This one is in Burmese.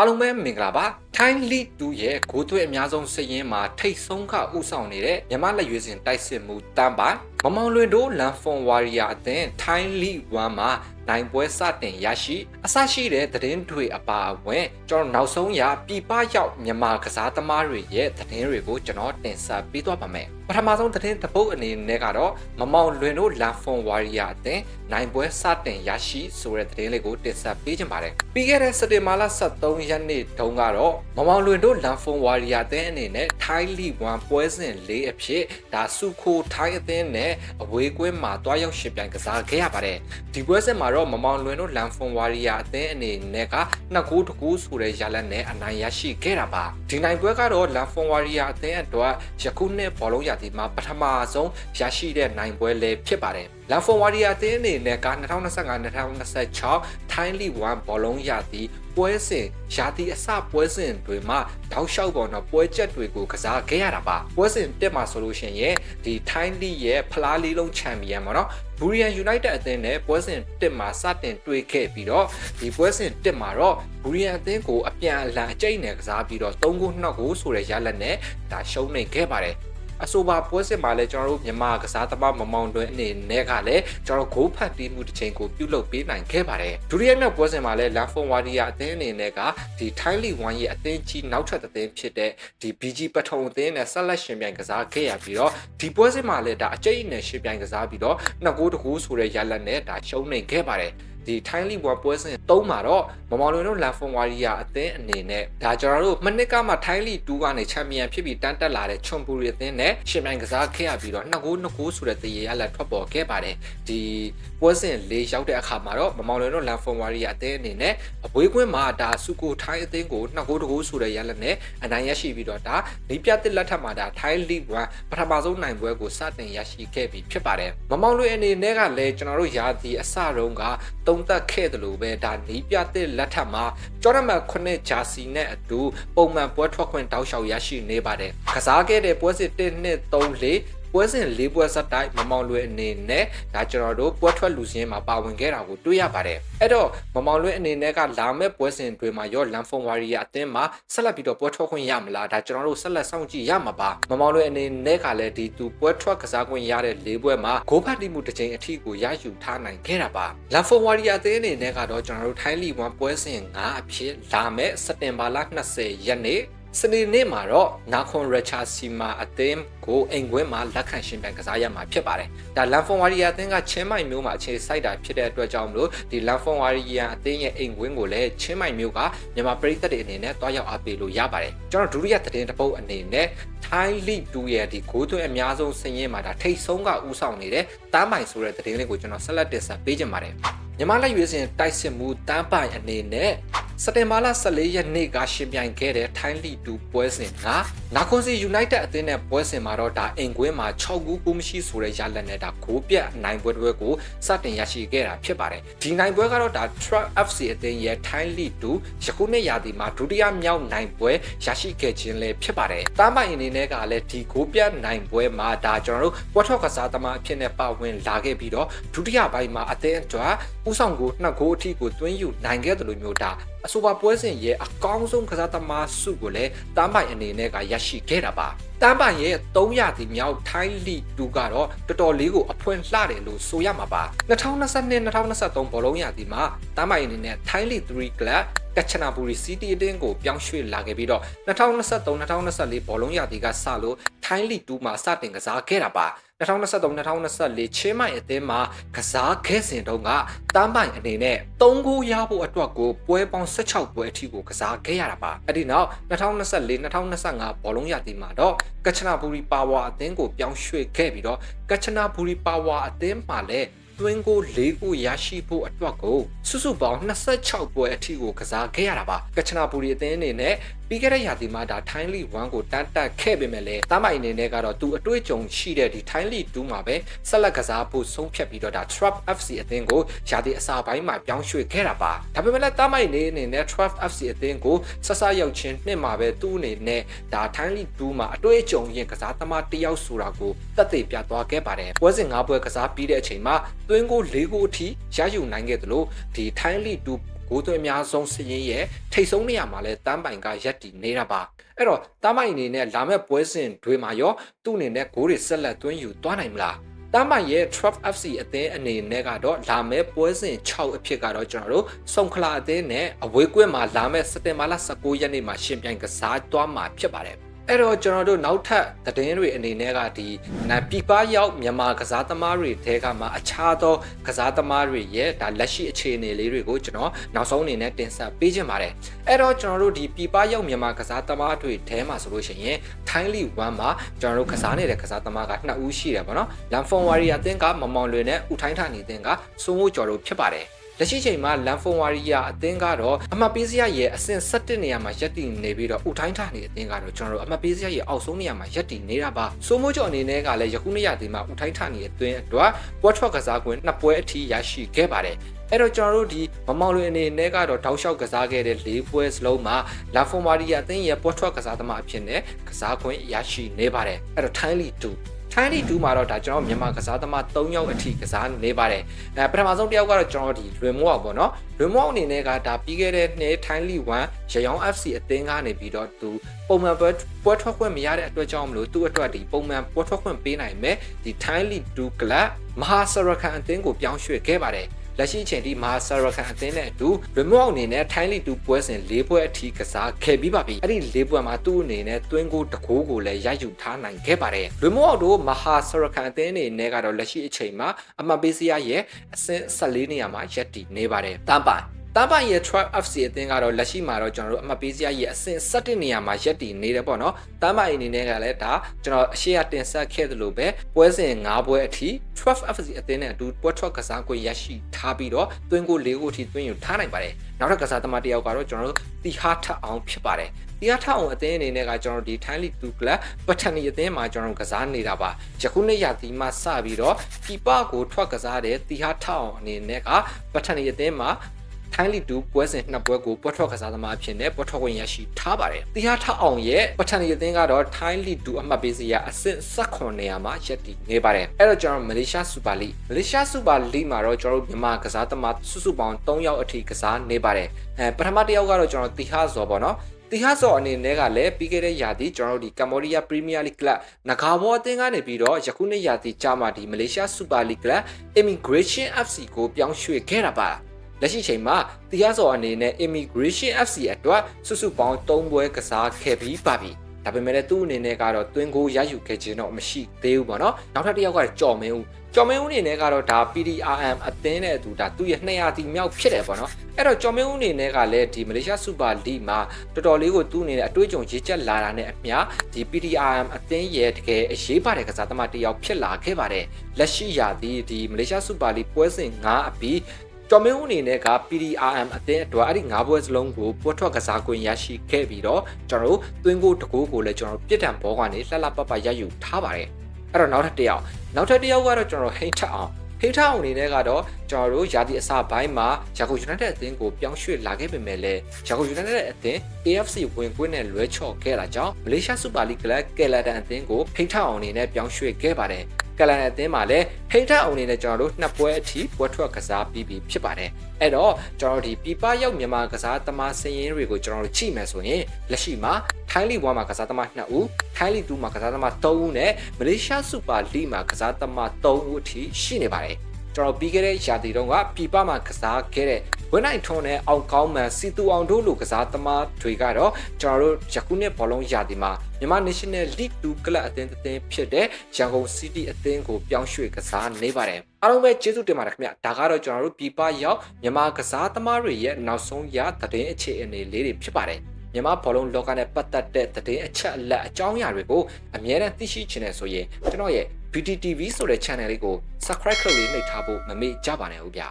အားလုံးပဲမင်္ဂလာပါ Thai League 2ရဲ့ဂိုးသွဲအများဆုံးစည်ရင်းမှာထိတ်ဆုံးကဥဆောင်နေတဲ့မြန်မာလက်ရွေးစင်တိုက်စစ်မှုတန်းပိုင် မမောင်လွင်တို့လန်ဖွန်ဝါရီယာအသင်း Thai League 1မှာနိုင်ပွဲစတင်ရရှိအဆရှိတဲ့သတင်းတွေအပါအဝင်ကျွန်တော်နောက်ဆုံးရပြည်ပရောက်မြန်မာကစားသမားတွေရဲ့သတင်းတွေကိုကျွန်တော်တင်ဆက်ပေးသွားပါမယ်ပထမဆုံးသတင်းတစ်ပုတ်အနေနဲ့ကတော့မမောင်လွင်တို့လန်ဖွန်ဝါရီယာအသင်းနိုင်ပွဲစတင်ရရှိဆိုတဲ့သတင်းလေးကိုတင်ဆက်ပေးချင်ပါတယ်ပြီးခဲ့တဲ့စက်တင်ဘာလ23ရက်နေ့တုန်းကတော့မမောင်လွင်တို့လန်ဖွန်ဝါရီယာအသင်းအနေနဲ့ Thai League 1ပွဲစဉ်၄အဖြစ်ဒါစုခိုထိုင်းအသင်းနဲ့အဝေးကွင်းမှာတွားရောက်ရှင်ပြိုင်ကစားခဲ့ရပါတယ်ဒီပွဲစဉ်မှာတော့မမောင်လွင်တို့လန်ဖွန်ဝါရီယာအသင်းအနေနဲ့ကနှစ်ဂိုးတစ်ဂိုးဆိုတဲ့ရလဒ်နဲ့အနိုင်ရရှိခဲ့တာပါဒီနိုင်ပွဲကတော့လန်ဖွန်ဝါရီယာအသင်းအတွက်ယခုနှစ်ဘောလုံးရာသီမှာပထမဆုံးရရှိတဲ့နိုင်ပွဲလည်းဖြစ်ပါတယ် လန်ဖွန်ဝါရီယာအသင်းအနေနဲ့က2025-2026 Thai League 1ဘောလုံးရာသီပွဲစဉ်ရာသီအစပွဲစဉ်တွေမှာတောက်လျှောက်ပေါ်တော့ပွဲချက်တွေကိုကစားခဲ့ရတာပါပွဲစဉ်တက်မှာဆိုလို့ရှိရင်ဒီ Thai League ရဲ့ဖလားလေးလုံးချန်ပီယံပေါ့နော်ဘူရီယန်ယူနိုက်တက်အသင်းနဲ့ပွဲစဉ်တက်မှာစတင်တွေ့ခဲ့ပြီးတော့ဒီပွဲစဉ်တက်မှာတော့ဘူရီယန်အသင်းကိုအပြန်အလှန်အကျိတ်နဲ့ကစားပြီးတော့3ဂိုး2ဂိုးဆိုတဲ့ရလဒ်နဲ့ဒါရှုံးနေခဲ့ပါတယ် အဆိုပါပွဲစစ်မှာလည်းကျွန်တော်တို့မြန်မာကစားသမားမမောင်တွင်အနေနဲ့ကလည်းကျွန်တော်ဂိုးဖတ်တီးမှုတစ်ချိန်ကိုပြုလုပ်ပေးနိုင်ခဲ့ပါတယ်ဒုတိယမြောက်ပွဲစဉ်မှာလည်းလန်ဖွန်ဝါဒီယာအသင်းအနေနဲ့ကဒီ Thai League 1ရဲ့အသင်းကြီးနောက်ထပ်အသင်းဖြစ်တဲ့ဒီ BG ပထုံအသင်းနဲ့ဆက်လက်ရှင်ပြိုင်ကစားခဲ့ရပြီးတော့ဒီပွဲစစ်မှာလည်းဒါအကျိတ်နဲ့ရှင်ပြိုင်ကစားပြီးတော့နှစ်ဂိုးတစ်ဂိုးဆိုတဲ့ရလဒ်နဲ့ဒါရှုံးနေခဲ့ပါတယ် ဒီ Thai League 1ပွဲစဉ်၃မှာတော့မမောင်လွင်တို့လန်ဖွန်ဝါရီယာအသင်းအနေနဲ့ဒါကျွန်တော်တို့မနစ်ကမှ Thai League 2ကနေချန်ပီယံဖြစ်ပြီးတန်းတက်လာတဲ့ချွန်ပူရီအသင်းနဲ့ရှင်ပြိုင်ကစားခဲ့ရပြီးတော့နှစ်ဂိုးနှစ်ဂိုးဆိုတဲ့တရေရလက်ထွက်ပေါ်ခဲ့ပါတယ်ဒီပွဲစဉ်၄ရောက်တဲ့အခါမှာတော့မမောင်လွင်တို့လန်ဖွန်ဝါရီယာအသင်းအနေနဲ့အပွေးကွင်းမှာဒါစုကိုထိုင်းအသင်းကိုနှစ်ဂိုးတစ်ဂိုးဆိုတဲ့ရလက်နဲ့အနိုင်ရရှိပြီးတော့ဒါနီးပြတစ်လက်ထက်မှာဒါ Thai League 1ပထမဆုံးနိုင်ပွဲကိုစတင်ရရှိခဲ့ပြီးဖြစ်ပါတယ်မမောင်လွင်အနေနဲ့ကလည်းကျွန်တော်တို့ရာသီအစတုန်းကတုံးသက်ခဲ့တယ်လို့ပဲဒါနီးပြတစ်လက်ထက်မှာကျော်ရမန်ခုနှစ်ဂျာစီနဲ့အတူပုံမှန်ပွဲထွက်ခွင့်တောက်လျှောက်ရရှိနေပါတယ်ကစားခဲ့တဲ့ပွဲစစ်1နှစ်3လေး ပွဲစဉ်၄ပွဲဆက်တိုက်မမောင်လွင်အနေနဲ့ဒါကျွန်တော်တို့ပွဲထွက်လူစင်းမှာပါဝင်ခဲ့တာကိုတွေ့ရပါတယ်အဲ့တော့မမောင်လွင်အနေနဲ့ကလာမဲ့ပွဲစဉ်တွေမှာရောလန်ဖွန်ဝါရီယာအသင်းမှာဆက်လက်ပြီးတော့ပွဲထွက်ခွင့်ရမလားဒါကျွန်တော်တို့ဆက်လက်စောင့်ကြည့်ရမှာပါမမောင်လွင်အနေနဲ့ကလည်းဒီသူပွဲထွက်ကစားခွင့်ရတဲ့၄ပွဲမှာဂိုးဖတ်တိမှုတစ်ချိန်အထိကိုရယူထားနိုင်ခဲ့တာပါလန်ဖွန်ဝါရီယာအသင်းအနေနဲ့ကတော့ကျွန်တော်တို့ထိုင်းလီ1ပွဲစဉ်9အဖြစ်လာမဲ့စက်တင်ဘာလ20ရက်နေ့ စနေနေ့မှာတော့နာခွန်ရချာစီမာအသင်းကိုအိမ်ကွင်းမှာလက်ခံရှင်ပြိုင်ကစားရမှာဖြစ်ပါတယ်။ဒါလန်ဖွန်ဝါရီယာအသင်းကချင်းမိုင်မျိုးမှာအခြေစိုက်တာဖြစ်တဲ့အတွက်ကြောင့်မလို့ဒီလန်ဖွန်ဝါရီယာအသင်းရဲ့အိမ်ကွင်းကိုလည်းချင်းမိုင်မျိုးကမြန်မာပရိသတ်တွေအနေနဲ့တွားရောက်အားပေးလို့ရပါတယ်။ကျွန်တော်ဒုတိယသတင်းတစ်ပုတ်အနေနဲ့ Thai League 2ရဲ့ဒီဂိုးသွင်းအများဆုံးစင်ရင်မှာဒါထိတ်ဆုံးကဥဆောင်နေတဲ့တမ်းပိုင်ဆိုတဲ့သတင်းလေးကိုကျွန်တော်ဆက်လက်တင်ဆက်ပေးချင်ပါတယ်။မြန်မာလက်ရွေးစင်တိုက်စစ်မှုတမ်းပိုင်အနေနဲ့ စက်တင်ဘာလ14ရက်နေ့ကရှင်ပြိုင်ခဲ့တဲ့ Thai League 2ပွဲစဉ်ကနာခွန်စီ United အသင်းနဲ့ပွဲစဉ်မှာတော့ဒါအိမ်ကွင်းမှာ6ဂိုးကိုမရှိဆိုတဲ့ရလဒ်နဲ့ဒါဂိုးပြတ်နိုင်ပွဲတွေကိုစတင်ရရှိခဲ့တာဖြစ်ပါတယ်ဒီနိုင်ပွဲကတော့ဒါ Truck FC အသင်းရဲ့ Thai League 2ယခုနှစ်ရာသီမှာဒုတိယမြောက်နိုင်ပွဲရရှိခဲ့ခြင်းလည်းဖြစ်ပါတယ်တားမိုင်အနေနဲ့ကလည်းဒီဂိုးပြတ်နိုင်ပွဲမှာဒါကျွန်တော်တို့ပွဲထောက်ကစားသမားအဖြစ်နဲ့ပါဝင်လာခဲ့ပြီးတော့ဒုတိယပိုင်းမှာအသင်းအတွက်ဥဆောင်ကိုနှစ်ဂိုးအထိကိုသွင်းယူနိုင်ခဲ့တယ်လို့မျိုးဒါအဆိုပါပွဲစဉ်ရဲ့အကောင်းဆုံးကစားသမားစုကိုလည်းတမ်းပိုင်အနေနဲ့ကရရှိခဲ့တာပါတမ်းပိုင်ရဲ့300တီမြောက်ထိုင်းလီ2ကတော့တော်တော်လေးကိုအဖွင့်လှတယ်လို့ဆိုရမှာပါ2022-2023ဘောလုံးရာသီမှာတမ်းပိုင်အနေနဲ့ထိုင်းလီ3 club ကချနာဘူရီစီတီအတင်းကိုပြောင်းရွှေ့လာခဲ့ပြီးတော့2023-2024ဘောလုံးရာသီကစလို့ထိုင်းလီ2မှာစတင်ကစားခဲ့တာပါ 2023-2024ချင်းမိုင်အသင်းမှာကစားခဲ့စဉ်တုန်းကတမ်းပိုင်အနေနဲ့3ဂိုးရဖို့အတွက်ကိုပွဲပေါင်း16ပွဲအထိကိုကစားခဲ့ရတာပါအဲ့ဒီနောက်2024-2025ဘောလုံးရာသီမှာတော့ကချနာဘူရီပါဝါအသင်းကိုပြောင်းရွှေ့ခဲ့ပြီးတော့ကချနာဘူရီပါဝါအသင်းမှာလည်းသွင်းကို၄ကိုရရှိဖို့အတွက်ကိုစုစုပေါင်း26ပွဲအထိကိုကစားခဲ့ရတာပါကချနာပူရီအသင်းအနေနဲ့ ပြီးခဲ့တဲ့ရာသီမှာဒါ Thai League 1ကိုတန်းတက်ခဲ့ပေမဲ့လည်းတားမိုင်အနေနဲ့ကတော့သူအတွေ့အကြုံရှိတဲ့ဒီ Thai League 2မှာပဲဆက်လက်ကစားဖို့ဆုံးဖြတ်ပြီးတော့ဒါ Trap FC အသင်းကိုရာသီအစပိုင်းမှာပြောင်းရွှေ့ခဲ့တာပါဒါပေမဲ့လည်းတားမိုင်အနေနဲ့ Trap FC အသင်းကိုဆက်ဆရောက်ချင်းနှစ်မှာပဲသူ့အနေနဲ့ဒါ Thai League 2မှာအတွေ့အကြုံရင်ကစားသမားတစ်ယောက်ဆိုတာကိုသက်သေပြသွားခဲ့ပါတယ်ပွဲစဉ်၅ပွဲကစားပြီးတဲ့အချိန်မှာသွင်းကို၄ဂိုးအထိရယူနိုင်ခဲ့သလိုဒီ Thai League 2 ဂိုးသွင်းအများဆုံးစရင်ရဲ့ထိတ်ဆုံးနေရာမှာလဲတန်းပိုင်ကရက်တည်နေတာပါအဲ့တော့တန်းပိုင်အနေနဲ့လာမဲ့ပွဲစဉ်တွေမှာရောသူ့အနေနဲ့ဂိုးတွေဆက်လက်သွင်းယူသွားနိုင်မလားတမ်းမိုင်ရဲ့ Trap FC အသင်းအနေနဲ့ကတော့လာမဲ့ပွဲစဉ်6အဖြစ်ကတော့ကျွန်တော်တို့စုံခလာအသင်းနဲ့အဝေးကွင်းမှာလာမဲ့စက်တင်ဘာလ19ရက်နေ့မှာရှင်ပြိုင်ကစားသွားမှာဖြစ်ပါတယ် အဲ့တော့ကျွန်တော်တို့နောက်ထပ်သတင်းတွေအနေနဲ့ကဒီနာပြပရောက်မြန်မာကစားသမားတွေထဲကမှအခြားသောကစားသမားတွေရဲ့ဒါလက်ရှိအခြေအနေလေးတွေကိုကျွန်တော်နောက်ဆုံးအနေနဲ့တင်ဆက်ပေးခြင်းပါတယ်အဲ့တော့ကျွန်တော်တို့ဒီပြပရောက်မြန်မာကစားသမားတွေထဲမှာဆိုလို့ရှိရင်ထိုင်းလီ1မှာကျွန်တော်တို့ကစားနေတဲ့ကစားသမားက2ဦးရှိတယ်ပေါ့နော်လန်ဖွန်ဝါရီယာအသင်းကမမောင်လွင်နဲ့ဦးထိုင်းထာနေအသင်းကစိုးမိုးကျော်တို့ဖြစ်ပါတယ် လက်ရှိချိန်မှာလန်ဖွန်ဝါရီယာအသင်းကတော့အမှတ်ပေးစရာရဲ့အဆင့်17နေရာမှာရပ်တည်နေပြီးတော့ဥထိုင်းထားနေတဲ့အသင်းကတော့ကျွန်တော်တို့အမှတ်ပေးစရာရဲ့အောက်ဆုံးနေရာမှာရပ်တည်နေတာပါစိုးမိုးကျော်အနေနဲ့ကလည်းယခုနေ့ရသည်မှာဥထိုင်းထားနေတဲ့အသင်းအတွက်ပွဲထွက်ကစားကွင်းနှစ်ပွဲအထိရရှိခဲ့ပါတယ်အဲ့တော့ကျွန်တော်တို့ဒီမမောင်လွင်အနေနဲ့ကတော့တောက်လျှောက်ကစားခဲ့တဲ့၄ပွဲစလုံးမှာလာဖွန်မာရီယာအသင်းရဲ့ပွဲထွက်ကစားသမားအဖြစ်နဲ့ကစားခွင့်ရရှိနေပါတယ်အဲ့တော့ထိုင်းလီ2 ထိုင်းလီ2မှာတော့ဒါကျွန်တော်မြန်မာကစားသမား3ယောက်အထိကစားနေပါတယ်အဲပထမဆုံးတစ်ယောက်ကတော့ကျွန်တော်ဒီလွင်မောက်ပေါ့နော်လွင်မောက်အနေနဲ့ကဒါပြီးခဲ့တဲ့နှစ်ထိုင်းလီ1ရယောင် FC အသင်းကနေပြီးတော့သူပုံမှန်ပွဲပွဲထွက်ခွင့်မရတဲ့အတွက်ကြောင့်မလို့သူ့အတွက်ဒီပုံမှန်ပွဲထွက်ခွင့်ပေးနိုင်မယ်ဒီထိုင်းလီ2ကလပ်မဟာဆရကန်အသင်းကိုပြောင်းရွှေ့ခဲ့ပါတယ် လက်ရှိအချိန်ထိမဟာဆာရကန်အသင်းနဲ့အတူ remote အနေနဲ့ Thai League 2ပွဲစဉ်၄ပွဲအထိကစားခဲ့ပြီးပါပြီအဲ့ဒီ၄ပွဲမှာသူ့အနေနဲ့တွင်းကိုတကိုးကိုလည်းရယူထားနိုင်ခဲ့ပါတယ် remote တို့မဟာဆာရကန်အသင်းအနေနဲ့ကတော့လက်ရှိအချိန်မှာအမပေးစရရဲ့အဆင့်14နေရာမှာရပ်တည်နေပါတယ်တမ်းပါ တမ်းပိုင်ရဲ့ Trap FC အသင်းကတော့လက်ရှိမှာတော့ကျွန်တော်တို့အမှတ်ပေးစရာရဲ့အဆင့်17နေရာမှာရပ်တည်နေတယ်ပေါ့နော်တမ်းပိုင်အနေနဲ့ကလည်းဒါကျွန်တော်အရှိရတင်ဆက်ခဲ့သလိုပဲပွဲစဉ်5ပွဲအထိ Trap FC အသင်းနဲ့အတူပွဲထွက်ကစားခွင့်ရရှိထားပြီးတော့သွင်းကို၄ကိုအထိသွင်းယူထားနိုင်ပါတယ်နောက်ထပ်ကစားသမားတစ်ယောက်ကတော့ကျွန်တော်တို့တီဟာထအောင်ဖြစ်ပါတယ်တီဟာထအောင်အသင်းအနေနဲ့ကကျွန်တော်တို့ဒီ Thai League 2 Club ပထနီအသင်းမှာကျွန်တော်ကစားနေတာပါယခုနှစ်ရာသီမှာစပြီးတော့ကီပါကိုထွက်ကစားတဲ့တီဟာထအောင်အနေနဲ့ကပထနီအသင်းမှာ ထိုင်းလီတူပွဲစဉ်နှစ်ပွဲကိုပွက်ထွက်ကစားသမားအဖြစ်နဲ့ပွက်ထွက်ဝင်ရရှိထားပါတယ်။တရားထအောင်ရဲ့ပထန်ရီအသင်းကတော့ထိုင်းလီတူအမှတ်ပေးစရာအဆင့်18နေရာမှာရပ်တည်နေပါတယ်။အဲ့တော့ကျွန်တော်မလေးရှားစူပါလိမလေးရှားစူပါလိမှာတော့ကျွန်တော်တို့မြန်မာကစားသမားစုစုပေါင်း3ယောက်အထိကစားနေပါတယ်။အဲပထမတစ်ယောက်ကတော့ကျွန်တော်တီဟာဇော်ပေါ့နော်။တီဟာဆော့အနေနဲ့ကလည်းပြီးခဲ့တဲ့ရာသီကျွန်တော်တို့ဒီကမ္ဘောဒီးယားပရီးမီးယားလိကလပ်နဂါဘောအသင်းကနေပြီးတော့ယခုနှစ်ရာသီကြာမှဒီမလေးရှားစူပါလိကလပ် Immigration FC ကိုပြောင်းရွှေ့ခဲ့တာပါ။ လက်ရှိချိန်မှာတရားစော်အနေနဲ့ Immigration FC အတွက်စုစုပေါင်း၃ပွဲကစားခဲ့ပြီးပါပြီဒါပေမဲ့လည်းသူ့အနေနဲ့ကတော့တွင်းကိုရယူခဲ့ခြင်းတော့မရှိသေးဘူးပေါ့နော်နောက်ထပ်တစ်ယောက်ကကြော်မင်းဦးကြော်မင်းဦးအနေနဲ့ကတော့ဒါ PDRM အသင်းနဲ့အတူဒါသူ့ရဲ့200တီမြောက်ဖြစ်တယ်ပေါ့နော်အဲ့တော့ကြော်မင်းဦးအနေနဲ့ကလည်းဒီမလေးရှားစူပါလိမှာတော်တော်လေးကိုသူ့အနေနဲ့အတွေ့အကြုံရေးချက်လာတာနဲ့အမျှဒီ PDRM အသင်းရဲ့တကယ်အရေးပါတဲ့ကစားသမားတစ်ယောက်ဖြစ်လာခဲ့ပါတယ်လက်ရှိရာသီဒီမလေးရှားစူပါလိပွဲစဉ်9အပြီး ကျော်မင်းဦးအနေနဲ့က PDRM အသင်းအတွက်အဲ့ဒီ၅ဘွဲစလုံးကိုပွတ်ထွက်ကစားခွင့်ရရှိခဲ့ပြီးတော့ကျွန်တော်တို့သွင်းကိုတကိုးကိုလည်းကျွန်တော်တို့ပြစ်ဒဏ်ဘောကနေလှလှပပရယူထားပါတယ်အဲ့တော့နောက်ထပ်တစ်ယောက်နောက်ထပ်တစ်ယောက်ကတော့ကျွန်တော်ဟိတ်ထအောင်ဟိတ်ထအောင်အနေနဲ့ကတော့ကျွန်တော်တို့ယာတီအစပိုင်းမှာယာကို United အသင်းကိုပြောင်းရွှေ့လာခဲ့ပေမဲ့လည်းယာကို United အသင်း AFC ဝင်ကွင်းနဲ့လွဲချော်ခဲ့တာကြောင့်မလေးရှားစူပါလိကလပ်ကယ်လာတန်အသင်းကိုဟိတ်ထအောင်အနေနဲ့ပြောင်းရွှေ့ခဲ့ပါတယ် ကလန်အသင်းမှာလည်းဟိတ်ထအောင်နေနဲ့ကျွန်တော်တို့နှစ်ပွဲအထိပွဲထွက်ကစားပြီးပြီဖြစ်ပါတယ်အဲ့တော့ကျွန်တော်တို့ဒီပြပရောက်မြန်မာကစားသမားစည်ရင်းတွေကိုကျွန်တော်တို့ကြည့်မယ်ဆိုရင်လက်ရှိမှာထိုင်းလီ1မှာကစားသမား2ဦးထိုင်းလီ2မှာကစားသမား3ဦးနဲ့မလေးရှားစူပါလိမှာကစားသမား3ဦးအထိရှိနေပါတယ် ကျွန်တော်ပြီးခဲ့တဲ့ရာသီတုန်းကပြပမှာကစားခဲ့တဲ့ဝင်းနိုင်ထွန်းနဲ့အောင်ကောင်းမှန်စီတူအောင်တို့လိုကစားသမားတွေကတော့ကျွန်တော်တို့ယခုနှစ်ဘောလုံးရာသီမှာမြန်မာ National League 2ကလပ်အသင်းအသင်းဖြစ်တဲ့ရန်ကုန် City အသင်းကိုပြောင်းရွှေ့ကစားနေပါတယ်အားလုံးပဲကျေးဇူးတင်ပါတယ်ခင်ဗျဒါကတော့ကျွန်တော်တို့ပြည်ပရောက်မြန်မာကစားသမားတွေရဲ့နောက်ဆုံးရသတင်းအခြေအနေလေးတွေဖြစ်ပါတယ်မြန်မာဘောလုံးလောကနဲ့ပတ်သက်တဲ့သတင်းအချက်အလက်အကြောင်းအရာတွေကိုအမြဲတမ်းသိရှိချင်တယ်ဆိုရင်ကျွန်တော်ရဲ့ BTTV ဆိုတဲ့ channel လေးကို subscribe လုပ်လေးနှိပ်ထားဖို့မမေ့ကြပါနဲ့ဦးဗျာ